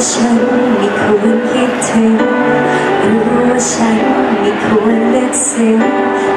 ว่าฉันไม่ควรคิดถึงรู้ว่าฉันไม่ควรเลือกเสียง